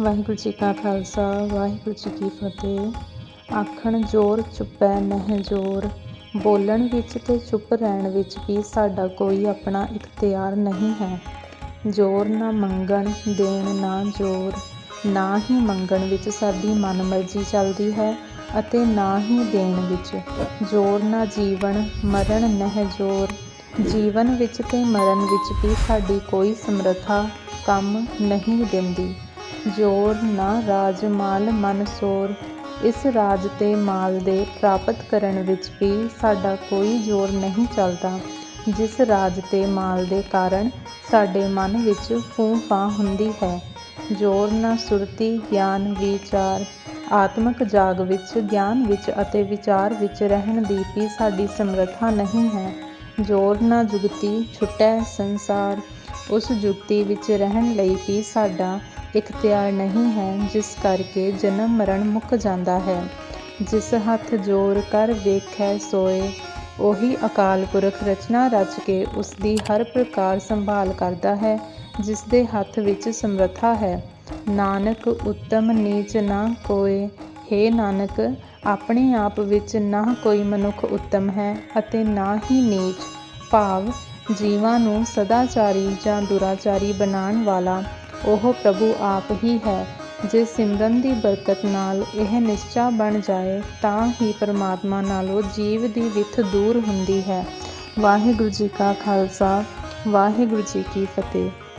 ਵਾਹਿਗੁਰੂ ਜੀ ਕਾ ਖਾਲਸਾ, ਵਾਹਿਗੁਰੂ ਜੀ ਕੀ ਫਤਿਹ। ਆਖਣ ਜੋਰ ਚੁੱਪੈ ਨਹਿ ਜੋਰ, ਬੋਲਣ ਵਿੱਚ ਤੇ ਚੁੱਪ ਰਹਿਣ ਵਿੱਚ ਵੀ ਸਾਡਾ ਕੋਈ ਆਪਣਾ ਇਖਤਿਆਰ ਨਹੀਂ ਹੈ। ਜੋਰ ਨਾ ਮੰਗਣ, ਦੇਣ ਨਾ ਜੋਰ, ਨਾ ਹੀ ਮੰਗਣ ਵਿੱਚ ਸਾਡੀ ਮਨਮਰਜ਼ੀ ਚੱਲਦੀ ਹੈ ਅਤੇ ਨਾ ਹੀ ਦੇਣ ਵਿੱਚ। ਜੋਰ ਨਾ ਜੀਵਨ, ਮਰਨ ਨਹਿ ਜੋਰ, ਜੀਵਨ ਵਿੱਚ ਤੇ ਮਰਨ ਵਿੱਚ ਵੀ ਸਾਡੀ ਕੋਈ ਸਮਰੱਥਾ ਕੰਮ ਨਹੀਂ ਦਿੰਦੀ। ਜੋਰ ਨਾ ਰਾਜ ਮਾਲ ਮਨ ਸੋਰ। ਇਸ ਰਾਜ ਤੇ ਮਾਲ ਦੇ ਪ੍ਰਾਪਤ ਕਰਨ ਵਿੱਚ ਵੀ ਸਾਡਾ ਕੋਈ ਜ਼ੋਰ ਨਹੀਂ ਚੱਲਦਾ। ਜਿਸ ਰਾਜ ਤੇ ਮਾਲ ਦੇ ਕਾਰਨ ਸਾਡੇ ਮਨ ਵਿੱਚ ਫੂੰ ਫਾਂ ਹੁੰਦੀ ਹੈ। ਜੋਰ ਨਾ ਸੁਰਤੀ, ਗਿਆਨ, ਵਿਚਾਰ। ਆਤਮਿਕ ਜਾਗ ਵਿੱਚ, ਗਿਆਨ ਵਿੱਚ ਅਤੇ ਵਿਚਾਰ ਵਿੱਚ ਰਹਿਣ ਦੀ ਵੀ ਸਾਡੀ ਸਮਰੱਥਾ ਨਹੀਂ ਹੈ। ਜੋਰ ਨਾ ਜੁਗਤੀ ਛੁਟੈ ਸੰਸਾਰ। ਉਸ ਜੁਗਤੀ ਵਿੱਚ ਰਹਿਣ ਲਈ ਵੀ ਸਾਡਾ ਇਖਤਿਆਰ ਨਹੀਂ ਹੈ, ਜਿਸ ਕਰਕੇ ਜਨਮ ਮਰਨ ਮੁੱਕ ਜਾਂਦਾ ਹੈ। ਜਿਸ ਹੱਥ ਜੋਰ ਕਰ ਵੇਖੈ ਸੋਏ, ਉਹੀ ਅਕਾਲ ਪੁਰਖ ਰਚਨਾ ਰਚ ਕੇ ਉਸ ਦੀ ਹਰ ਪ੍ਰਕਾਰ ਸੰਭਾਲ ਕਰਦਾ ਹੈ ਜਿਸ ਦੇ ਹੱਥ ਵਿੱਚ ਸਮਰੱਥਾ ਹੈ। ਨਾਨਕ ਉੱਤਮ ਨੀਚ ਨਾ ਕੋਏ हे ਨਾਨਕ, ਆਪਣੇ ਆਪ ਵਿੱਚ ਨਾ ਕੋਈ ਮਨੁੱਖ ਉੱਤਮ ਹੈ ਅਤੇ ਨਾ ਹੀ ਨੀਚ। ਭਾਵ, ਜੀਵਾਂ ਨੂੰ ਸਦਾਚਾਰੀ ਜਾਂ ਦੁਰਾਚਾਰੀ ਬਣਾਉਣ ਵਾਲਾ ਉਹ ਪ੍ਰਭੂ ਆਪ ਹੀ ਹੈ। ਜੇ ਸਿਮਰਨ ਦੀ ਬਰਕਤ ਨਾਲ ਇਹ ਨਿਸ਼ਚਾ ਬਣ ਜਾਏ, ਤਾਂ ਹੀ ਪਰਮਾਤਮਾ ਨਾਲੋਂ ਜੀਵ ਦੀ ਵਿਥ ਦੂਰ ਹੁੰਦੀ ਹੈ। ਵਾਹਿਗੁਰੂ ਜੀ ਕਾ ਖਾਲਸਾ, ਵਾਹਿਗੁਰੂ ਜੀ ਕੀ ਫਤਿਹ।